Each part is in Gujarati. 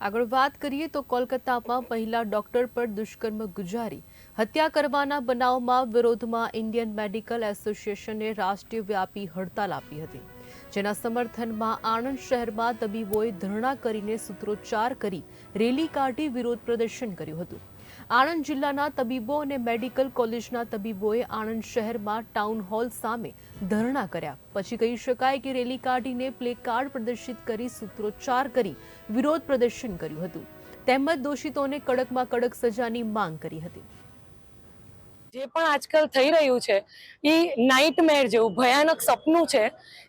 આગળ વાત કરીએ તો કોલકાતામાં મહિલા ડોક્ટર પર દુષ્કર્મ ગુજારી. હત્યા કરવાના બનાવમાં વિરોધમાં ઇન્ડિયન મેડિકલ એસોસિએશને રાષ્ટ્રીય વ્યાપી હડતાલ આપી હતી. જેના સમર્થનમાં આણંદ શહેરમાં તબીબોએ ધરણા કરીને સૂત્રોચ્ચાર કરી રેલી કાઢી વિરોધ પ્રદર્શન કર્યું હતું. આણંદ જિલ્લાના તબીબો અને મેડિકલ કોલેજના તબીબોએ આણંદ શહેરમાં ટાઉન હોલ સામે ધરણા કર્યા. પછી કહી શકાય કે રેલી કાઢીને પ્લે કાર્ડ પ્રદર્શિત કરી સૂત્રોચ્ચાર કરી વિરોધ પ્રદર્શન કર્યું હતું. તેમજ દોષિતોને કડકમાં કડક સજાની માંગ કરી હતી. જે પણ આજકાલ થઈ રહ્યું છે, એ નાઇટમેર જેવું, ભયાનક સપનું છે,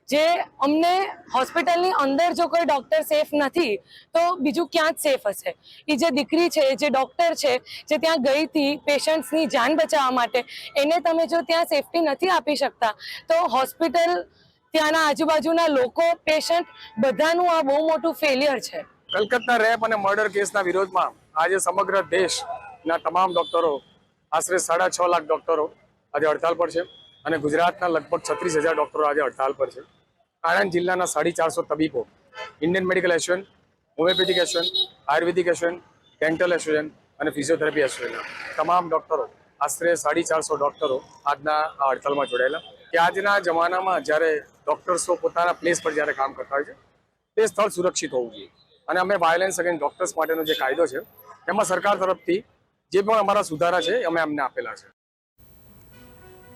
જે અમને હોસ્પિટલની અંદર જો કોઈ ડોક્ટર સેફ નથી, તો બીજું ક્યાં જ સેફ હશે? એ જે દીકરી છે, જે ડોક્ટર છે, જે ત્યાં ગઈ હતી પેશન્ટ્સની જાન બચાવવા માટે, એને તમે જો ત્યાં સેફટી નથી આપી શકતા, તો હોસ્પિટલ ત્યાંના આજુબાજુના લોકો પેશન્ટ બધાનું આ બહુ મોટું ફેલિયર છે. કલકત્તા રેપ અને મર્ડર કેસના વિરોધમાં આજે સમગ્ર દેશના તમામ ડોક્ટરો આશરે સાડા છ લાખ ડોક્ટરો આજે હડતાલ પર છે અને ગુજરાતના લગભગ છત્રીસ હજાર ડોક્ટરો આજે હડતાલ પર છે. આણંદ જિલ્લાના સાડી ચારસો તબીબો Indian medical association homeopathic association Ayurvedic association dental association અને ફિઝિયોથેરાપી એસોસિએશન તમામ ડોક્ટરો આશરે સાડી ચારસો ડોક્ટરો આજના આ હડતાલમાં જોડાયેલા. કે આજના જમાનામાં જ્યારે ડોક્ટર્સો પોતાના પ્લેસ પર જ્યારે કામ કરતા હોય છે, તે સ્થળ સુરક્ષિત હોવું જોઈએ. અને અમે વાયોલેન્સ અગેન્સ્ટ ડોક્ટર્સ માટેનો જે કાયદો છે એમાં સરકાર તરફથી જે પણ અમારા સુધારા છે અમે અમને આપેલા છે.